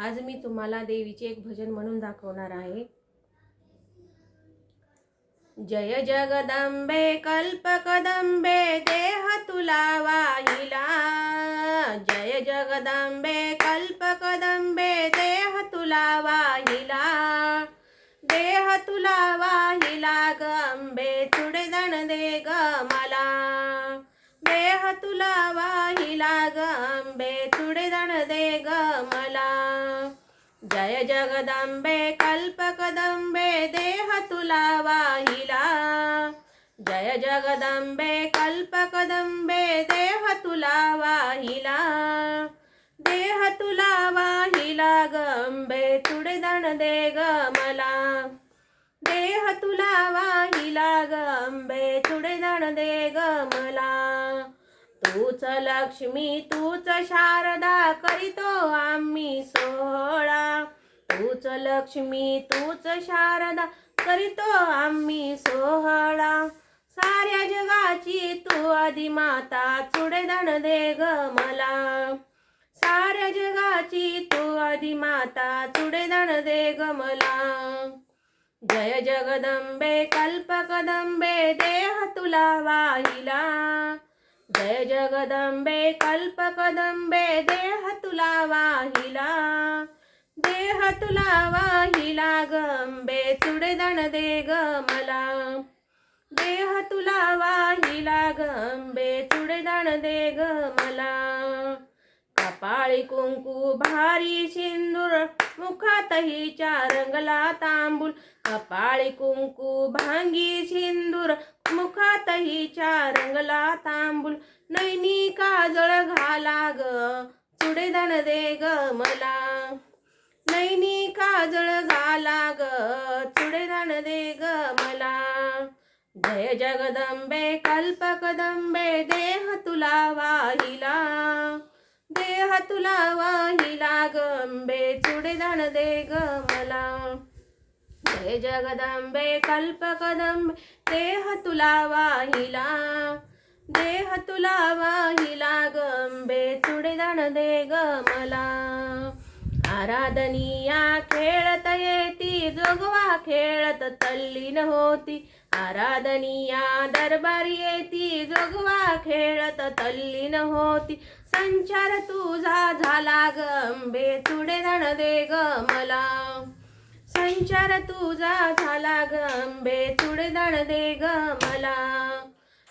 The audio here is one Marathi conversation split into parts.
आज मी तुम्हाला देवीचे एक भजन म्हणून दाखवणार आहे. जय जगदंबे कल्पकदंबे देह तुला वाहिला. जय जगदंबे कल्पकदंबे देह तुला वाहिला. देह तुला वाहिला गंबे अंबे थोडे दण दे ग तुला वाहिला ग अंबे तुडे दण दे ग मला. जय जगदंबे कल्पकदंबे देह तुला वाहिला. जय जगदंबे कल्पकदंबे देह तुला वाहिला. देह तुला वाहिला गंबे तुडे दण दे ग मला. देह तुला वाहिला गंबे तुडे दण दे ग मला. तूच लक्ष्मी तूच शारदा करीतो आम्ही सोहळा. तूच लक्ष्मी तूच शारदा करीतो आम्ही सोहळा. साऱ्या जगाची तू आधी माता चुडे दण दे ग मला. साऱ्या जगाची तू आधी माता चुडे दण दे ग मला. जय जगदंबे कल्पकदंबे देह तुला वाहिला. जय जगदंबे कल्पकदंबे देह तुला वाहिला. देह तुला वाहिला गंबे चुडे दण दे ग मला. देह तुला वाहिला गंबे चुडे दण दे ग मला. कपाळी कुंकू भारी सिंदूर मुखातही चारंगला रंगला तांबूल. कपाळी कुंकू भांगी सिंदूर मुखात हिच्या रंगला तांबूल. नैनी काजळ घाला ग चुडेदान दे ग मला. नैनी काजळ घाला ग चुडे दे ग मला. जय जगदंबे कल्पकदंबे देह तुला वाहिला. देह तुला वाहिला गंबे चुडे दे ग मला. हे जगदंबे कल्पकदंबे देह तुला वाहिला. देह तुला वाहिला गंबे चुडे दण दे ग मला. आराधनिया खेळत येती जोगवा खेळत तल्लीन होती. आराधनिया दरबारी येती जोगवा खेळत तल्लीन होती. संचार तुझा झाला गंबे चुडे दण दे ग मला. विचार तुझा झाला गंबे चुडे दण दे ग मला.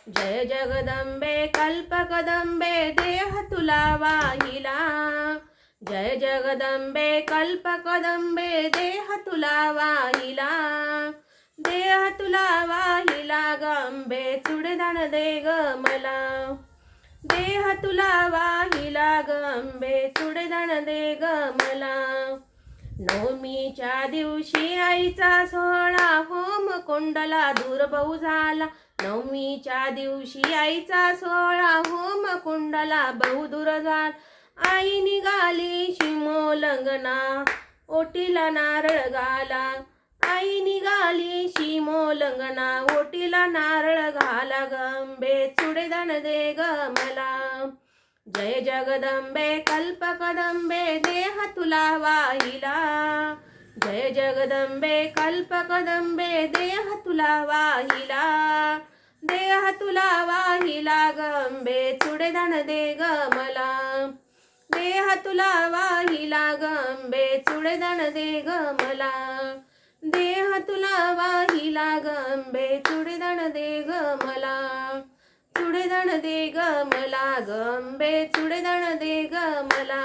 जय जगदंबे कल्प कदंबे देह तुला वाहिला. जय जगदंबे कल्प कदंबे देह तुला वाहिला. देह तुला वाहिला गंबे चुडे दण दे ग मला. देह तुला वाहिला गंबे चुडे दण दे ग मला. नवमीच्या दिवशी आईचा सोहळा होम कुंडला दुर्भाऊ झाला. नवमीच्या दिवशी आईचा सोहळा होम कुंडला बहुदूर झाला. आई निघाली शिमोलंगना ओटीला नारळ घाला. आई निघाली शिमोलंगना ओटीला नारळ घाला. गंबे चुडेदान दे ग मला. जय जगदंबे कल्पकदंबे देह तुला वाहिला. जय जगदंबे कल्पकदंबे देह तुला वाहिला. देह तुला वाहिला गंबे चुडे दण दे गमला देह तुला वाहिला गंबे चुडे दण दे गमला देह तुला वाहिला गंबे चुडे दण दे गमला दण दे ग मला गंबे चुडे दण दे ग मला.